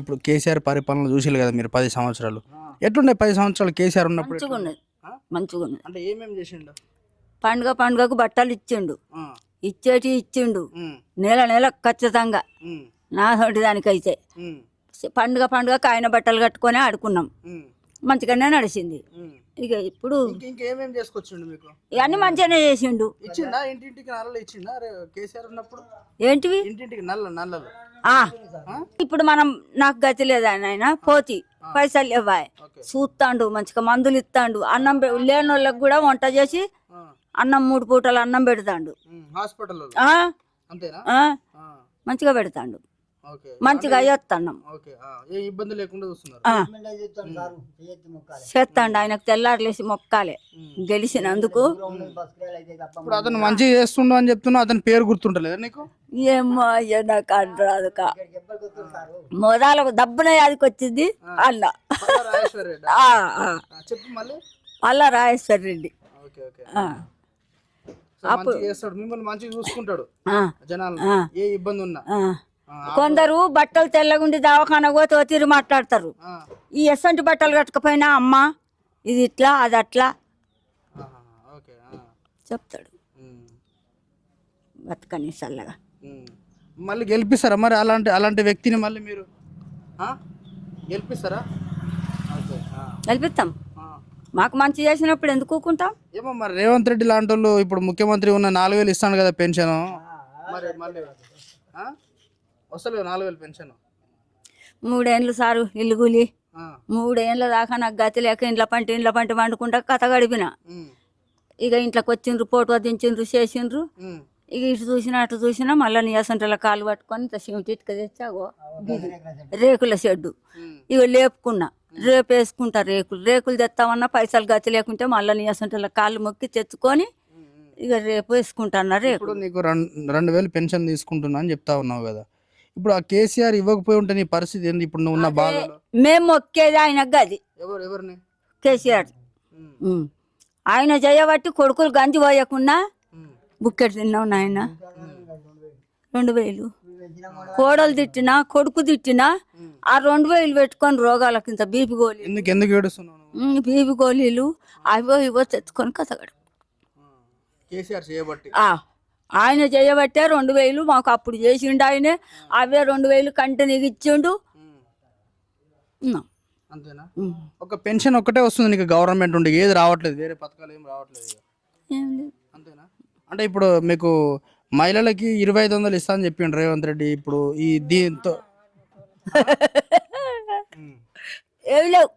ఇప్పుడు కేసీఆర్ పరిపాలన చూసిరు కదా మీరు పది సంవత్సరాలు. ఎట్లుండే పది సంవత్సరాలు కేసీఆర్ ఉన్నప్పుడు? మంచిగా ఉన్నది? మంచిగా ఉన్నది అంటే ఏమేమి చేసిండు? పండుగ పండుగకు బట్టలు ఇచ్చిండు. ఇచ్చేటి ఇచ్చిండు. నెల నెల ఖచ్చితంగా. నా తోటి దానికైతే. పండుగ పండుగ ఆయన బట్టలు కట్టుకొని ఆడుకున్నాం. మంచిగానే నడిచింది. ఇక ఇప్పుడు ఇంక ఇంకేమేమి చేసుకొచ్చిండు మీకు? ఇవన్నీ మంచిగానే చేసిండు. ఇచ్చిండా? ఇంటింటికి నల్లలు ఇచ్చిండా? అరే కేసీఆర్ ఉన్నప్పుడు? ఏంటివి? ఇంటింటికి నల్ల నల్లలు? ఇప్పుడు మనం నాకు గతి లేదా ఆయన పోతి. పైసలు ఇవ్వాయి ఓకే. చూస్తాండు మంచిగా మందులు ఇస్తాండు అన్నం లేని వాళ్ళకి కూడా వంట చేసి అన్నం మూడు పూటలు అన్నం పెడతాండు? ఆ, మంచిగా పెడతాండు. మంచిగా అయ్యొత్తన్నాం. ఓకే ఆ, ఏ ఇబ్బంది లేకుండా. చేస్తాండు ఆయనకు తెల్లారులేసి మొక్కాలే. గెలిచినందుకు. ఇప్పుడు అతను మంచిగా చేస్తుండు అని చెప్తున్నా అతని పేరు గుర్తుంటలేదా నీకు? ఏమో అయ్యా నాకు అంటారు మొదలకు దబ్బున యాదికి వచ్చింది మళ్ళీ. Alla Rajeshwara Reddy okay okay. ఆ, సో మంచిగా చేస్తాడు మిమ్మల్ని మంచిగా చూసుకుంటాడు ఆ, జనాలు. ఏ ఇబ్బంది ఉన్నా. కొందరు బట్టలు తెల్లగుండి దవాఖాన పోతే తీరు మాట్లాడతారు. ఈ ఎసంటి బట్టలు కట్టుకపోయినా అమ్మ ఇది ఇట్లా అది అట్లా. చెప్తాడు. బతకని చల్లగా. మళ్ళీ గెలిపిస్తారా మరి అలాంటి అలాంటి వ్యక్తిని మళ్ళీ మీరు? గెలిపిస్తారా? గెలిపిస్తాం. మాకు మంచి చేసినప్పుడు ఎందుకు ఊకుంటాం? ఏమో మరి రేవంత్ రెడ్డి లాంటి వాళ్ళు ఇప్పుడు ముఖ్యమంత్రి ఉన్న నాలుగు వేలు ఇస్తాను కదా పెన్షన్. మరి మళ్ళీ నాలుగు వేలు పెన్షన్. మూడేండ్లు సారు ఇల్లు కూలి. మూడేండ్ల దాకా నాకు గతి లేక ఇంట్లో పంటి ఇంట్లో పంటి వండుకుంటా కథ గడిపిన. ఇక ఇంట్లోకి వచ్చిండ్రు ఫోటో దించిండ్రు చేసిండ్రు. ఇక ఇటు చూసినా అటు చూసినా మళ్ళీ నీయసంటల కాలు పట్టుకొని ఇంత సిమెంట్ ఇటుక తెచ్చాగో రేకుల షెడ్డు. ఇక లేపుకున్నా. రేపు వేసుకుంటా రేకులు. రేకులు తెస్తామన్నా పైసలు గతి లేకుంటే మళ్ళీ నీయసంటల కాళ్ళు మొక్కి తెచ్చుకొని ఇక రేపు ఇప్పుడు నీకు రెండు రెండు వేలు పెన్షన్ తీసుకుంటున్నా అని చెప్తా ఉన్నావు కదా. ఇప్పుడు ఆ కేసీఆర్ ఇవ్వకపోయి ఉంటే నీ పరిస్థితి ఏంది? ఇప్పుడు నువ్వు ఉన్న బాధలో. మేము మొక్కేది ఆయన గది. ఎవరు ఎవరిని? కేసీఆర్. ఆయన చేయబట్టి కొడుకులు గంజి ఉమ్, బుక్కెట్ తిన్నావు నాయన. రెండు వేలు. కోడలు తిట్టినా కొడుకు తిట్టినా ఆ రెండు వేలు పెట్టుకొని రోగాలకు ఇంత బీపీ గోళీలు. ఎందుకు ఎందుకు ఏడుస్తున్నావు బీపీ గోళీలు అవో ఇవో తెచ్చుకొని కథగడు కేసీఆర్ చేయబట్టి. ఆ, ఆయన చేయబట్టే రెండు వేలు మాకు అప్పుడు చేసిండు ఆయనే. అవే రెండు వేలు కంటి ఇచ్చిండు. ఉన్నాం. అంతేనా. ఒక పెన్షన్ ఒక్కటే వస్తుంది నీకు గవర్నమెంట్ ఉండి ఏది రావట్లేదు వేరే పథకాలు ఏం రావట్లేదు అంతేనా? అంటే ఇప్పుడు మీకు మహిళలకి ఇరవై ఐదు వందలు ఇస్తా అని చెప్పిండు రేవంత్ రెడ్డి ఇప్పుడు ఈ దీంతో. ఏం లేవు.